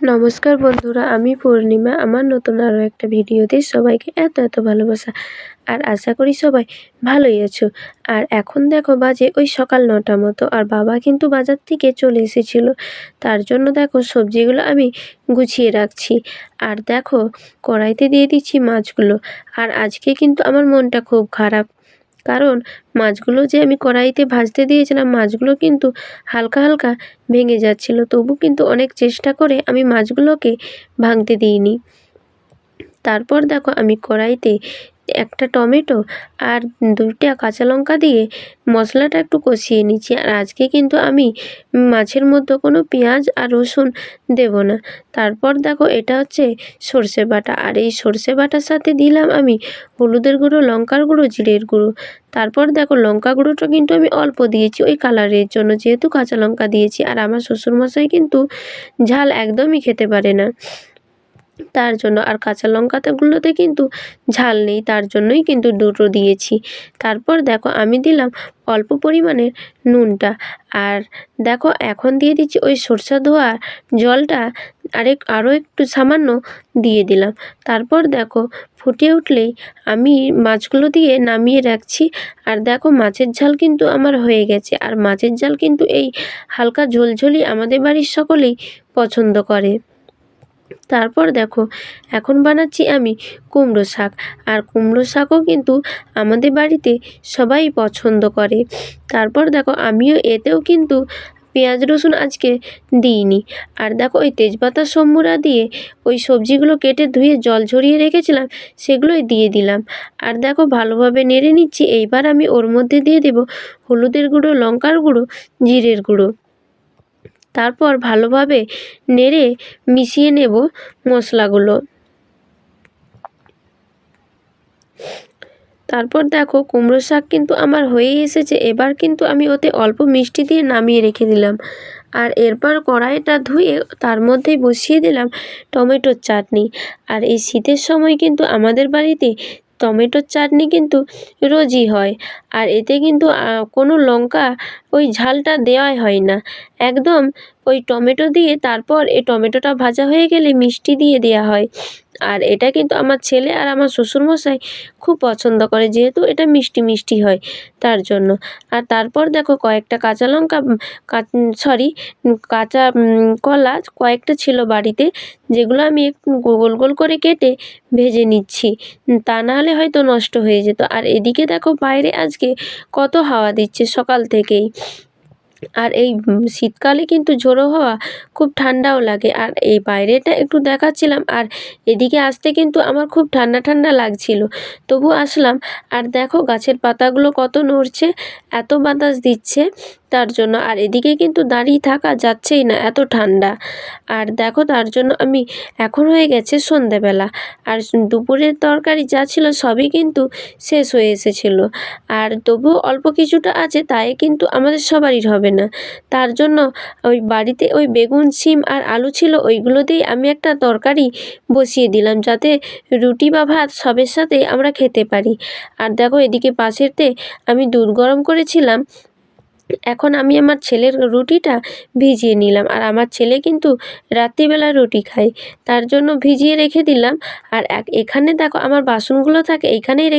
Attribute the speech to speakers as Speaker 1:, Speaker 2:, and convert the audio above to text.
Speaker 1: নমস্কার বন্ধুরা, আমি পূর্ণিমা। আমার নতুন আরও একটা ভিডিওতে সবাইকে এত এত ভালোবাসা। আর আশা করি সবাই ভালোই আছো। আর এখন দেখো বাজে ওই সকাল নটা মতো, আর বাবা কিন্তু বাজার থেকে চলে এসেছিল। তার জন্য দেখো সবজিগুলো আমি গুছিয়ে রাখছি। আর দেখো কড়াইতে দিয়ে দিচ্ছি মাছগুলো। আর আজকে কিন্তু আমার মনটা খুব খারাপ। কারণ মাছগুলো যে আমি কড়াইতে ভাজতে দিয়েছিলাম, মাছগুলো কিন্তু হালকা হালকা ভেঙে যাচ্ছিল। তবু কিন্তু অনেক চেষ্টা করে আমি মাছগুলোকে ভাঙতে দিইনি। তারপর দেখো আমি কড়াইতে একটা টমেটো আর দুইটা কাঁচা লঙ্কা দিয়ে মশলাটা একটু কষিয়ে নিচ্ছি। আর আজকে কিন্তু আমি মাছের মধ্যে কোনো পেঁয়াজ আর রসুন দেব না। তারপর দেখো এটা হচ্ছে সর্ষে বাটা। আর এই সর্ষে বাটার সাথে দিলাম আমি হলুদের গুঁড়ো, লঙ্কার গুঁড়ো, জিরের গুঁড়ো। তারপর দেখো লঙ্কা গুঁড়োটা কিন্তু আমি অল্প দিয়েছি ওই কালারের জন্য, যেহেতু কাঁচা লঙ্কা দিয়েছি। আর আমার শ্বশুরমশাই কিন্তু ঝাল একদমই খেতে পারে না। তার জন্য আর কাঁচা লঙ্কাগুলোতে কিন্তু ঝাল নেই, তার জন্যই কিন্তু দুটো দিয়েছি। তারপর দেখো আমি দিলাম অল্প পরিমাণের নুনটা। আর দেখো এখন দিয়ে দিচ্ছি ওই সরষা ধোয়া জলটা আরেক আরও একটু সামান্য দিয়ে দিলাম। তারপর দেখো ফুটে উঠলেই আমি মাছগুলো দিয়ে নামিয়ে রাখছি। আর দেখো মাছের ঝাল কিন্তু আমার হয়ে গেছে। আর মাছের ঝাল কিন্তু এই হালকা ঝোলঝোলি আমাদের বাড়ির সকলেই পছন্দ করে। তারপর দেখো, এখন বানাচ্ছি আমি কুমড়ো শাক। আর কুমড়ো শাকও কিন্তু আমাদের বাড়িতে সবাই পছন্দ করে। তারপর দেখো, আমিও এতেও কিন্তু পেঁয়াজ, রসুন আজকে দিইনি। আর দেখো, ওই তেজপাতা সম্মুরা দিয়ে ওই সবজিগুলো কেটে ধুয়ে জল ঝরিয়ে রেখেছিলাম, সেগুলোই দিয়ে দিলাম। আর দেখো, ভালোভাবে নেড়ে নিচ্ছি। এইবার আমি ওর মধ্যে দিয়ে দেবো হলুদের গুঁড়ো, লঙ্কার গুঁড়ো, জিরের গুঁড়ো। তারপর ভালোভাবে নেড়ে মিশিয়ে নেব মশলাগুলো। তারপর দেখো কুমড়ো শাক কিন্তু আমার হয়েই এসেছে, এবার কিন্তু আমি ওতে অল্প মিষ্টি দিয়ে নামিয়ে রেখে দিলাম। আর এরপর কড়াইটা ধুয়ে তার মধ্যেই বসিয়ে দিলাম টমেটোর চাটনি। আর এই শীতের সময় কিন্তু আমাদের বাড়িতে টমেটোর চাটনি কিন্তু রোজই হয়। আর এতে কিন্তু কোনো লঙ্কা ওই ঝালটা দেওয়াই হয় না। একদম ওই টমেটো দিয়ে তারপর এই টমেটোটা ভাজা হয়ে গেলে মিষ্টি দিয়ে দেওয়া হয়। আর এটা কিন্তু আমার ছেলে আর আমার শ্বশুরমশাই খুব পছন্দ করে, যেহেতু এটা মিষ্টি মিষ্টি হয় তার জন্য। আর তারপর দেখো কয়েকটা কাঁচা লঙ্কা সরি কাঁচা কলা কয়েকটা ছিল বাড়িতে, যেগুলো আমি একটু গোল গোল করে কেটে ভেজে নিচ্ছি। তা নাহলে হয়তো নষ্ট হয়ে যেত। আর এদিকে দেখো বাইরে আজকে কত হাওয়া দিচ্ছে সকাল থেকেই। আর এই শীতকালে কিন্তু ঝোড়ো হওয়া খুব ঠান্ডাও লাগে। আর এই বাইরেটা একটু দেখাচ্ছিলাম, আর এদিকে আসতে কিন্তু আমার খুব ঠান্ডা ঠান্ডা লাগছিল। তবু আসলাম, আর দেখো গাছের পাতাগুলো কত নড়ছে, এত বাতাস দিচ্ছে। তার জন্য। আর এদিকে কিন্তু দাঁড়িয়ে থাকা যাচ্ছেই না, এত ঠান্ডা। আর দেখো তার জন্য আমি এখন হয়ে গেছে সন্ধেবেলা। আর দুপুরের তরকারি যা ছিল সবই কিন্তু শেষ হয়ে এসেছিল। আর তবুও অল্প কিছুটা আছে, তাই কিন্তু আমাদের সবারই হবে না। তার জন্য ওই বাড়িতে ওই বেগুন, শিম আর আলু ছিল, ওইগুলো দিয়েই আমি একটা তরকারি বসিয়ে দিলাম, যাতে রুটি বা ভাত সবের সাথে আমরা খেতে পারি। আর দেখো এদিকে পাশেতে আমি দুধ গরম করেছিলাম এখন আমি আমার ছেলের রুটিটা ভিজিয়ে নিলাম। আর আমার ছেলে কিন্তু রাত্রিবেলা রুটি খায়। তার জন্য ভিজিয়ে রেখে দিলাম। আর এক, এখানে দেখো আমার বাসনগুলো থাকে, এইখানেই রেখে